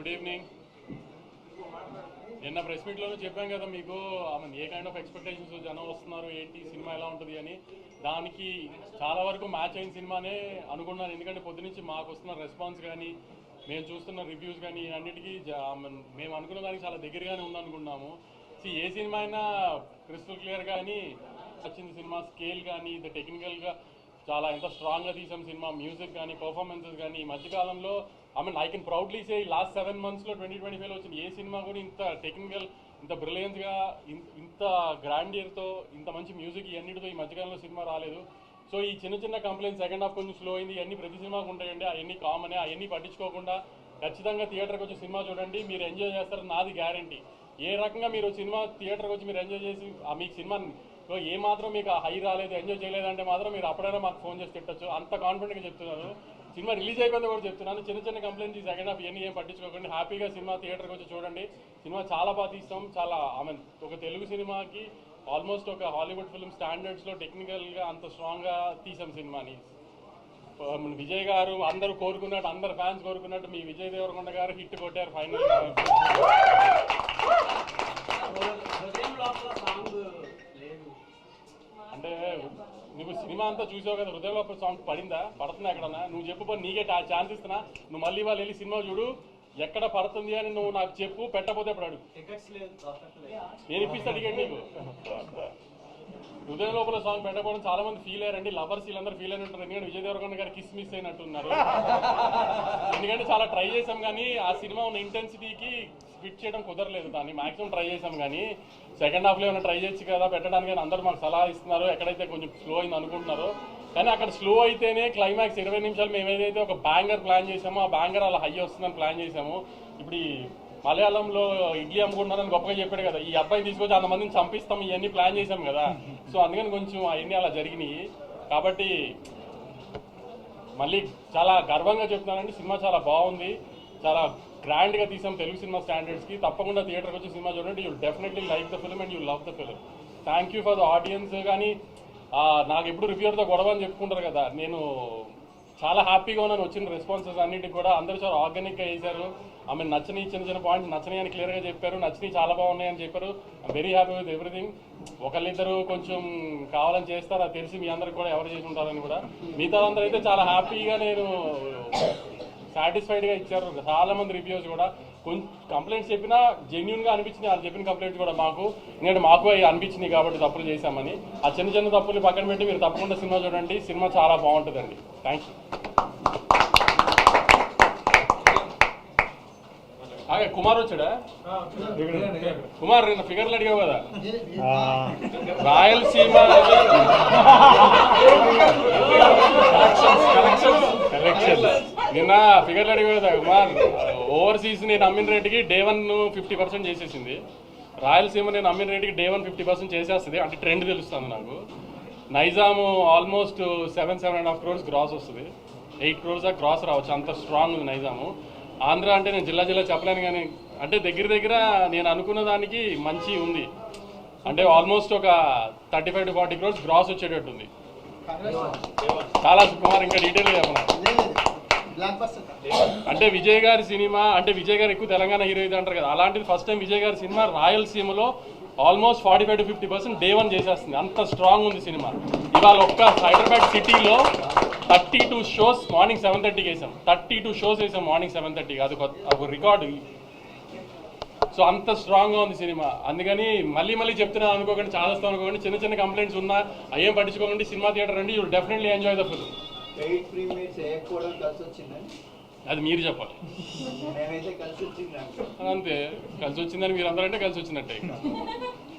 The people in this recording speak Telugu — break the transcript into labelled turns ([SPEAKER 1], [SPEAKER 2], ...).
[SPEAKER 1] గుడ్ ఈవినింగ్ నిన్న ప్రెస్ మీట్లోనే చెప్పాం కదా మీకు ఆమె ఏ కైండ్ ఆఫ్ ఎక్స్పెక్టేషన్స్ జనం వస్తున్నారు ఏంటి సినిమా ఎలా ఉంటుంది అని. దానికి చాలా వరకు మ్యాచ్ అయిన సినిమానే అనుకున్నాను ఎందుకంటే పొద్దునుంచి మాకు వస్తున్న రెస్పాన్స్ కానీ మేము చూస్తున్న రివ్యూస్ కానీ అన్నిటికీ మేము అనుకున్న దానికి చాలా దగ్గరగానే ఉందనుకున్నాము. సో ఏ సినిమా అయినా క్రిస్టల్ క్లియర్ కానీ వచ్చింది సినిమా స్కేల్ కానీ ఇది టెక్నికల్గా చాలా ఎంత స్ట్రాంగ్గా తీసాం సినిమా మ్యూజిక్ కానీ పర్ఫార్మెన్సెస్ కానీ ఈ మధ్యకాలంలో I mean I can proudly say last seven మంత్స్లో ట్వంటీ ట్వంటీ ఫైవ్లో వచ్చిన ఏ సినిమా కూడా ఇంత టెక్నికల్ ఇంత బ్రిలియన్స్గా ఇంత గ్రాండియర్తో ఇంత మంచి మ్యూజిక్ ఇవన్నిటితో ఈ మధ్యకాలంలో సినిమా రాలేదు. సో ఈ చిన్న చిన్న కంప్లైంట్స్ సెకండ్ హాఫ్ కొంచెం స్లో అయింది. ఇవన్నీ ప్రతి సినిమాకు ఉంటాయండి. అవన్నీ కామనే అవన్నీ పట్టించుకోకుండా ఖచ్చితంగా థియేటర్కి వచ్చి సినిమా చూడండి. మీరు ఎంజాయ్ చేస్తారు. నాది గ్యారంటీ ఏ రకంగా మీరు సినిమా థియేటర్కి వచ్చి మీరు ఎంజాయ్ చేసి ఆ మీకు సినిమా సో ఏ మాత్రం మీకు హై రాలేదు ఎంజాయ్ చేయలేదంటే మాత్రం మీరు అప్పుడైనా మాకు ఫోన్ చేసి తిట్టచ్చు. అంత కాన్ఫిడెంట్గా చెప్తున్నాను సినిమా రిలీజ్ అయిపోయింది కూడా చెప్తున్నాను. చిన్న చిన్న కంప్లైంట్ ఈ సెకండ్ హాఫ్ ఇవన్నీ ఏం పట్టించుకోకండి. హ్యాపీగా సినిమా థియేటర్కి వచ్చి చూడండి. సినిమా చాలా బాగా తీస్తాం. చాలా ఐ మీన్ ఒక తెలుగు సినిమాకి ఆల్మోస్ట్ ఒక హాలీవుడ్ ఫిల్మ్ స్టాండర్డ్స్లో టెక్నికల్గా అంత స్ట్రాంగ్గా తీసాం సినిమాని. విజయ్ గారు అందరూ కోరుకున్నట్టు అందరు ఫ్యాన్స్ కోరుకున్నట్టు మీ విజయ్ దేవరకొండ గారు హిట్ కొట్టారు ఫైనల్ అంటే నువ్వు సినిమా అంతా చూసావు కదా హృదయంలో సాంగ్ పడిందా? పడుతుందా ఎక్కడన్నా? నువ్వు చెప్పు నీకే ఛాన్స్ ఇస్తున్నా. నువ్వు మళ్ళీ వాళ్ళు వెళ్ళి సినిమా చూడు ఎక్కడ పడుతుంది అని నువ్వు నాకు చెప్పు పెట్టకపోతే ఇప్పుడు అడుగు నేను ఇప్పిస్తా టికెట్ నీకు. హృదయం లోపల సాంగ్ పెట్టకపోవడం చాలా మంది ఫీల్ అయ్యారండి. లవర్స్ వీళ్ళందరూ ఫీల్ అయిన ఉంటారు ఎందుకంటే విజయ్ దేవరకొండ గారు కిస్ మిస్ అయినట్టున్నారు. ఎందుకంటే చాలా ట్రై చేసాం కానీ ఆ సినిమా ఉన్న ఇంటెన్సిటీకి ఫిట్ చేయడం కుదరలేదు దాన్ని. మాక్సిమం ట్రై చేసాం కానీ సెకండ్ హాఫ్లో ఏమైనా ట్రై చేయొచ్చు కదా పెట్టడానికి కానీ అందరూ మాకు సలహా ఇస్తున్నారు. ఎక్కడైతే కొంచెం స్లో అయింది అనుకుంటున్నారో. కానీ అక్కడ స్లో అయితేనే క్లైమాక్స్ ఇరవై నిమిషాలు మేము ఏదైతే ఒక బ్యాంగర్ ప్లాన్ చేసామో ఆ బ్యాంగర్ అలా హై వస్తుందని ప్లాన్ చేసాము ఇప్పుడు మలయాళంలో ఇడ్లీ అమ్ముకుంటున్నారని గొప్పగా చెప్పాడు కదా. ఈ అబ్బాయి తీసుకొచ్చి అంతమందిని చంపిస్తాం ఇవన్నీ ప్లాన్ చేసాం కదా. సో అందుకని కొంచెం అవన్నీ అలా జరిగినాయి. కాబట్టి మళ్ళీ చాలా గర్వంగా చెప్తున్నానండి. సినిమా చాలా బాగుంది. చాలా గ్రాండ్గా తీసాం తెలుగు సినిమా స్టాండర్డ్స్కి. తప్పకుండా థియేటర్కి వచ్చి సినిమా చూడండి. You definitely like the film and you love the film thank you for the audience కానీ నాకు ఎప్పుడు రివ్యూర్తో గొడవ అని చెప్పుకుంటారు కదా. నేను చాలా హ్యాపీగా ఉన్నాను. వచ్చిన రెస్పాన్సెస్ అన్నిటికి కూడా అందరూ చాలా ఆర్గానిక్గా వేశారు ఆమె నచ్చని చిన్న చిన్న పాయింట్స్ నచ్చని అని క్లియర్గా చెప్పారు. నచ్చని చాలా బాగున్నాయి అని చెప్పారు వెరీ హ్యాపీ విత్ ఎవ్రీథింగ్ ఒకళ్ళిద్దరు కొంచెం కావాలని చేస్తారు? అది తెలిసి మీ అందరికి కూడా ఎవరు చేసి ఉంటారని కూడా. మిగతా అందరూ అయితే చాలా హ్యాపీగా నేను సాటిస్ఫైడ్గా ఇచ్చారు. చాలా మంది రివ్యూస్ కూడా. కొంచెం కంప్లైంట్స్ చెప్పినా జెన్యున్గా అనిపించినాయి వాళ్ళు చెప్పిన కంప్లైంట్స్ కూడా మాకు. ఎందుకంటే మాకు అవి అనిపించినాయి కాబట్టి తప్పులు చేశామని. ఆ చిన్న చిన్న తప్పులు పక్కన పెట్టి మీరు తప్పకుండా సినిమా చూడండి. సినిమా చాలా బాగుంటుందండి. థ్యాంక్ యూ కుమార్ వచ్చాడా? కుమార్ నిన్న ఫిగర్లు అడిగావు కదా? రాయలసీమ కలెక్షన్ నిన్న ఫిగర్లు అడిగావు కదా కుమార్. ఓవర్సీస్ నేను అమ్మిన రేటుకి డే వన్ ఫిఫ్టీ పర్సెంట్ చేసేసింది. రాయలసీమ నేను అమ్మిన రేటుకి డే వన్ ఫిఫ్టీ పర్సెంట్ చేసేస్తుంది. అంటే ట్రెండ్ తెలుస్తుంది నాకు. Nizam almost seven seven and half crores gross వస్తుంది. ఎయిట్ క్రోర్స్ ఆ క్రాస్ రావచ్చు. అంత స్ట్రాంగ్ ఉంది నైజాము. ఆంధ్ర అంటే నేను జిల్లా జిల్లా చెప్పలేను కానీ అంటే దగ్గర దగ్గర నేను అనుకున్న దానికి మంచి ఉంది. అంటే ఆల్మోస్ట్ ఒక thirty five to forty crores gross వచ్చేటట్టు ఉంది చాలా కుమార్ ఇంకా డీటెయిల్గా చెప్పను? అంటే విజయ్ గారి సినిమా అంటే విజయ్ గారు ఎక్కువ తెలంగాణ హీరో ఇది అంటారు కదా. అలాంటిది ఫస్ట్ టైం విజయ్ గారి సినిమా రాయలసీమలో almost forty five to fifty percent day one చేసేస్తుంది. అంత స్ట్రాంగ్ ఉంది సినిమా. ఇవాళ ఒక్క హైదరాబాద్ సిటీలో thirty two shows morning seven థర్టీకి వేసాం. థర్టీ టూ షోస్ వేసాం మార్నింగ్ సెవెన్ థర్టీకి అది ఒక- రికార్డు సో అంత స్ట్రాంగ్గా ఉంది సినిమా. అందుకని మళ్ళీ మళ్ళీ చెప్తున్నాను అనుకోకండి చాలా వస్తాం అనుకోకండి. చిన్న చిన్న కంప్లైంట్స్ ఉన్నా అయ్యేం పట్టించుకోకండి. సినిమా థియేటర్ రండి. You definitely enjoy the film
[SPEAKER 2] eight premieres వేయకపోవడం కలిసి వచ్చిందని
[SPEAKER 1] అది మీరు చెప్పాలి.
[SPEAKER 2] మేమైతే కలిసి వచ్చింది
[SPEAKER 1] అంతే కలిసి వచ్చిందని మీరు అందరంటే కలిసి వచ్చినట్టే